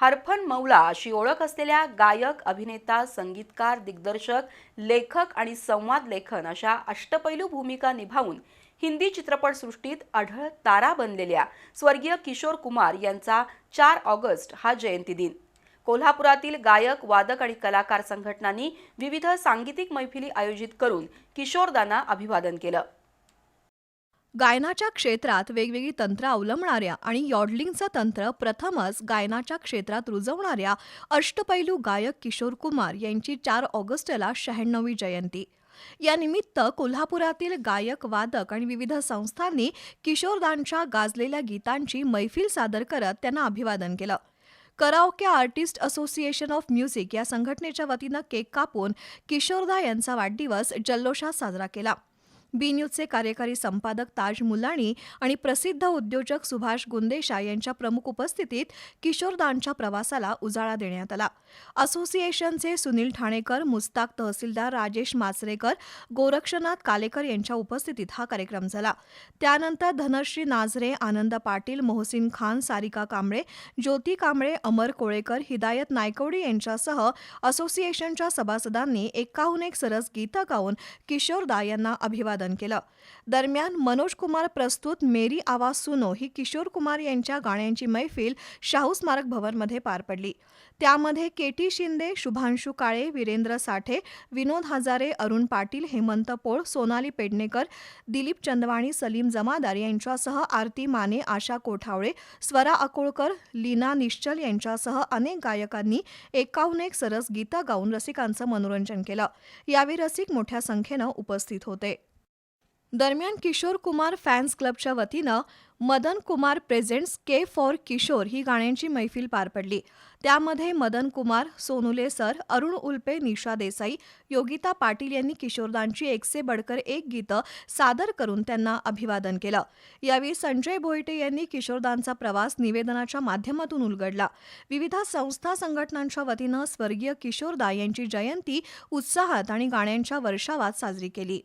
हरफन मौला अशी ओळख असलेल्या गायक अभिनेता संगीतकार दिग्दर्शक लेखक आणि संवाद लेखन अशा अष्टपैलू भूमिका निभावून हिंदी चित्रपटसृष्टीत अढळ तारा बनलेल्या स्वर्गीय किशोर कुमार यांचा चार ऑगस्ट हा जयंती दिन. कोल्हापुरातील गायक वादक आणि कलाकार संघटनांनी विविध सांगीतिक मैफिली आयोजित करून किशोरदांना अभिवादन केलं. गायनाच्या क्षेत्रात वेगवेगळी तंत्र अवलंबणाऱ्या आणि यॉडलिंगचं तंत्र प्रथमच गायनाच्या क्षेत्रात रुजवणाऱ्या अष्टपैलू गायक किशोर कुमार यांची चार ऑगस्टला शहाण्णवी जयंती. या निमित्त कोल्हापुरातील गायक वादक आणि विविध संस्थांनी किशोरदांच्या गाजलेल्या गीतांची मैफिल सादर करत त्यांना अभिवादन केलं. Karaoke artist association of music या संघटनेच्या वतीनं केक कापून किशोरदा यांचा वाढदिवस जल्लोषात साजरा केला. बी न्यूजचे कार्यकारी संपादक ताज मुलाणी आणि प्रसिद्ध उद्योजक सुभाष गुंदेशा यांच्या प्रमुख उपस्थितीत किशोरदांच्या प्रवासाला उजाळा देण्यात आला. असोसिएशनचे सुनील ठाणेकर मुस्ताक तहसीलदार राजेश मासरेकर गोरक्षनाथ कालेकर यांच्या उपस्थितीत हा कार्यक्रम झाला. त्यानंतर धनश्री नाझरे आनंद पाटील मोहसिन खान सारिका कांबळे ज्योती कांबळे अमर कोळेकर हिदायत नायकवडी यांच्यासह असोसिएशनच्या सभासदांनी एकाहून एक सरस गीतं गाऊन किशोरदा यांना अभिवादन केलं. दरम्यान मनोज कुमार प्रस्तुत मेरी आवाज सुनो ही किशोर कुमार यांच्या गाण्यांची मैफिल शाहू स्मारक भवनमध्ये पार पडली. त्यामध्ये के टी शिंदे शुभांशू काळे वीरेंद्र साठे विनोद हजारे अरुण पाटील हेमंत पोळ सोनाली पेडणेकर दिलीप चंदवाणी सलीम जमादार यांच्यासह आरती माने आशा कोठावळे स्वरा अकोळकर लीना निश्चल यांच्यासह अनेक गायकांनी एकाहून एक सरस गीतं गाऊन रसिकांचं मनोरंजन केलं. यावेळी रसिक मोठ्या संख्येनं उपस्थित होते. दरम्यान किशोर कुमार फॅन्स क्लबच्या वतीनं Madan Kumar presents K for Kishore ही गाण्यांची मैफिल पार पडली. त्यामध्ये मदन कुमार सोनुले सर अरुण उल्पे निशा देसाई योगिता पाटील यांनी किशोरदांची एकसे बडकर एक गीतं सादर करून त्यांना अभिवादन केलं. यावेळी संजय भोयटे यांनी किशोरदांचा प्रवास निवेदनाच्या माध्यमातून उलगडला. विविध संस्था संघटनांच्या वतीनं स्वर्गीय किशोरदा यांची जयंती उत्साहात आणि गाण्यांच्या वर्षावात साजरी केली.